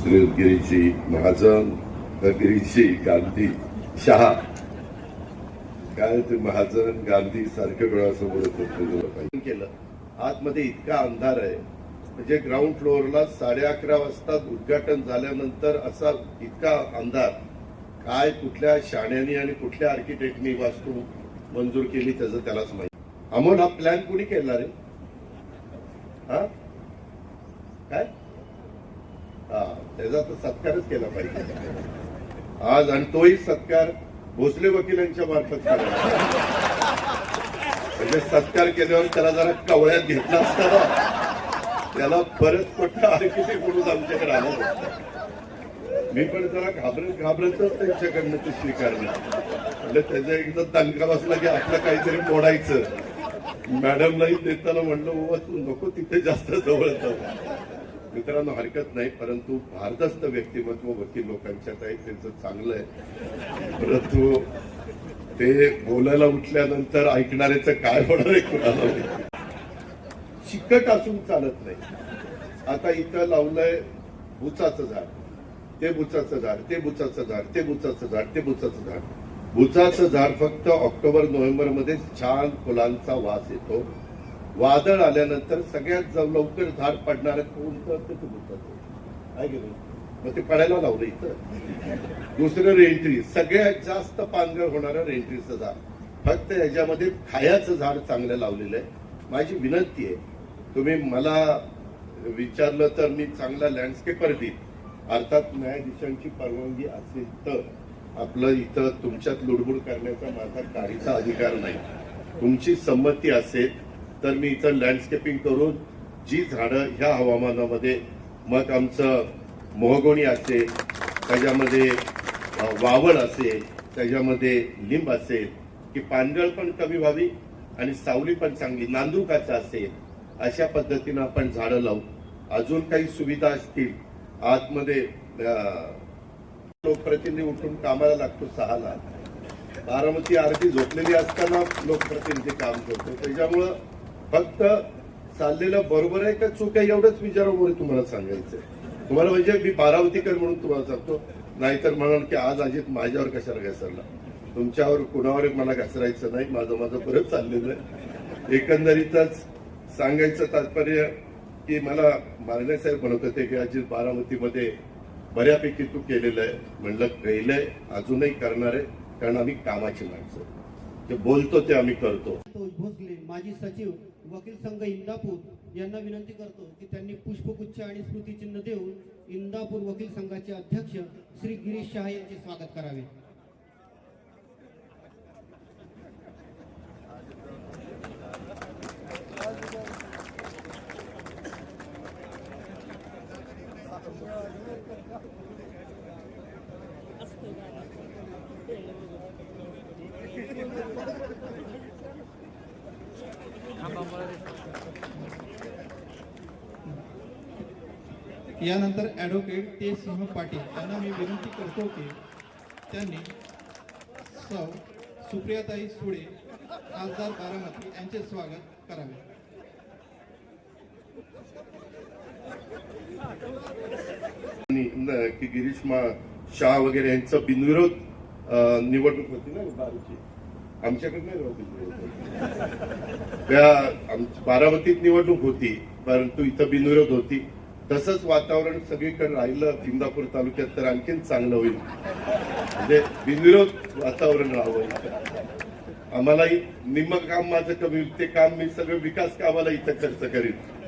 श्री गिरीजी महाजन गिरीजी गांधी शहा. काय ते महाजन गांधी सारख्या वेळासमोर केलं. आतमध्ये इतका अंधार आहे. म्हणजे ग्राउंड फ्लोअरला साडे अकरा वाजता उद्घाटन झाल्यानंतर असा इतका अंधार. काय कुठल्या शाण्यानी आणि कुठल्या आर्किटेक्टनी वास्तू मंजूर केली त्याचं त्यालाच माहिती अमोल हा प्लॅन कुणी केला रे? हा? काय? त्याचा तर सत्कारच केला पाहिजे. आज आणि तोही सत्कार भोसले वकिलांच्या मार्फत केला म्हणजे सत्कार केल्यावर त्याला जरा कवळ्यात घेतला असताना त्याला परत कुठं आर्किटेक्ट म्हणून आमच्याकडे आलं नसतं. मी पण जरा घाबरत घाबरतच त्यांच्याकडनं ते स्वीकारलं म्हणजे त्याचा एकदा दणका बसला की आपलं काहीतरी मोडायचं. मॅडमलाही देताना म्हणलं बाबा तू नको तिथे जास्त जवळ जाऊ. मित्रांनो हरकत नाही परंतु भारदस्त व्यक्तिमत्व वकील लोकांच्यात आहे त्यांचं चांगलं आहे. परंतु ते बोलायला उठल्यानंतर ऐकणाऱ्याचं काय होणार आहे कुणाला माहिती. असून चालत नाही. आता इथं लावलंय भुचाचं झाड. ते भुचाचं झाड ते भुचाचं झाड ते भुचाचं झाड ते भुचाचं झाड. भुचाचं झाड फक्त ऑक्टोबर नोव्हेंबरमध्ये छान फुलांचा वास येतो. वादळ आल्यानंतर सगळ्यात लवकर झाड पडणार कोणतं ते बुचाचं आहे मग ते पडायला लावलं इथं. दुसरं रेंट्री सगळ्यात जास्त पानगळ होणारं रेंट्रीचं झाड. फक्त याच्यामध्ये खायाचं झाड चांगलं लावलेलं आहे. माझी विनंती आहे तुम्ही मला विचारलं तर मी चांगला लँडस्केपर देईन. अर्थात न्यायाधीशांची परवानगी असेल तर. आपलं इथं तुमच्यात लुडबुड करण्याचा माझा काहीचा अधिकार नाही. तुमची संमती असेल तर मी इथं लँडस्केपिंग करून जी झाडं ह्या हवामानामध्ये मग आमचं मोहगोणी असेल त्याच्यामध्ये वावळ असेल त्याच्यामध्ये लिंब असेल की पानगळ पण कमी व्हावी आणि सावली पण चांगली नांदुकाचं असेल अशा पद्धतीनं आपण झाडं लावू. अजून काही सुविधा असतील. आतमध्ये लोकप्रतिनिधी उठून कामाला लागतो सहाला बारामती आरती झोपलेली असताना लोकप्रतिनिधी काम करतो. त्याच्यामुळं फक्त चाललेलं बरोबर आहे का चूक आहे एवढंच विचारामुळे तुम्हाला सांगायचं तुम्हाला म्हणजे मी बारावतीकर म्हणून तुम्हाला सांगतो नाहीतर म्हणाल की आज अजित माझ्यावर कशाला घसरला? तुमच्यावर कुणावर मला घसरायचं नाही माझं माझं परत चाललेलं आहे. एकंदरीतच सांगायचं तात्पर्य की मला मारणे साहेब म्हणत होते की अजित बारामतीमध्ये बऱ्यापैकी तू केलेलं आहे. म्हणलं केलंय अजूनही करणार आहे कारण आम्ही कामाची माणसं ते बोलतो ते आम्ही करतो. भोसले माजी सचिव वकील संघ इंदापूर यांना विनंती करतो की त्यांनी पुष्पगुच्छ आणि स्मृतिचिन्ह देऊन इंदापूर वकील संघाचे अध्यक्ष श्री गिरीश शहा यांचे स्वागत करावे. यानंतर ॲडव्होकेट ते सिंह पाटील यांना मी विनंती करतो की त्यांनी सौ सुप्रियाताई सुळे खासदार बारामती यांचे स्वागत करावे. आणि की गिरीश मा शाह वगैरे यांचं बिनविरोध निवडणूक होती ना बाराची. आमच्याकडे नाही बिनविरोध. त्या बारामतीत निवडणूक होती परंतु इथं बिनविरोध होती. तसंच वातावरण सगळीकडे राहिलं इंदापूर तालुक्यात तर आणखीन चांगलं होईल. म्हणजे बिनविरोध वातावरण राहावं आम्हालाही निम्म काम माझं कमी ते काम मी सगळं विकास कामाला इथं खर्च करीन.